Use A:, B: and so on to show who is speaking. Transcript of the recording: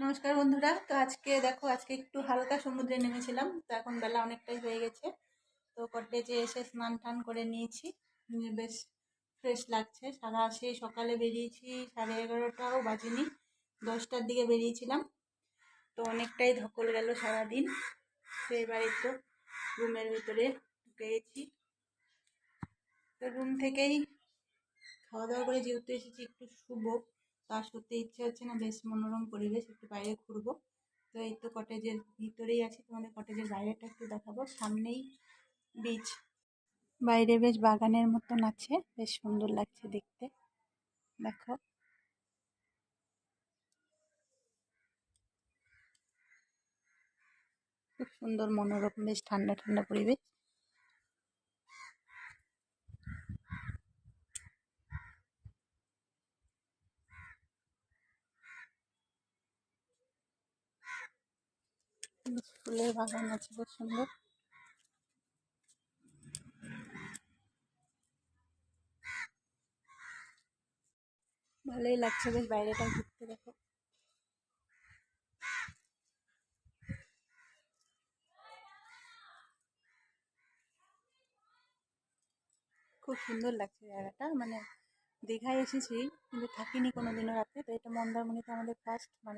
A: নমস্কার বন্ধুরা। তো আজকে দেখো, আজকে একটু হালকা সমুদ্রে নেমেছিলাম, তো এখন বেলা অনেকটাই হয়ে গেছে। তো কটেজে এসে স্নান টান করে নিয়েছি। বেশ ফ্রেশ লাগছে। সারা সেই সকালে বেরিয়েছি সাড়ে এগারোটাও বাজেনি, দশটার দিকে বেরিয়েছিলাম। তো অনেকটাই ধকল গেল সারাদিন। তো এবার একটু রুমের ভিতরে ঢুকে গেছি। তো রুম থেকেই খাওয়া দাওয়া করে যেহেতু এসেছি একটু শুভ তো সত্যি ইচ্ছে হচ্ছে না, বেশ মনোরম পরিবেশ, একটু বাইরে ঘুরবো। তো এই তো কটেজের ভিতরেই আছি, তোমাদের কটেজের বাইরেটা একটু দেখাবো। সামনেই বিচ বাইরে বেশ বাগানের মতন আছে, বেশ সুন্দর লাগছে দেখতে। দেখো। খুব সুন্দর মনোরম, বেশ ঠান্ডা ঠান্ডা পরিবেশ। ফুলের বাগান আছে খুব সুন্দর। ভালোই লাগছে, বেশ বাইরেটা ঘুরতে, দেখো। খুব সুন্দর লাগছে জায়গাটা মানে দীঘায় এসেছি, কিন্তু থাকিনি কোনো দিনও রাতে, তো এটা মন্দারমণিতে আমাদের ফার্স্ট মানে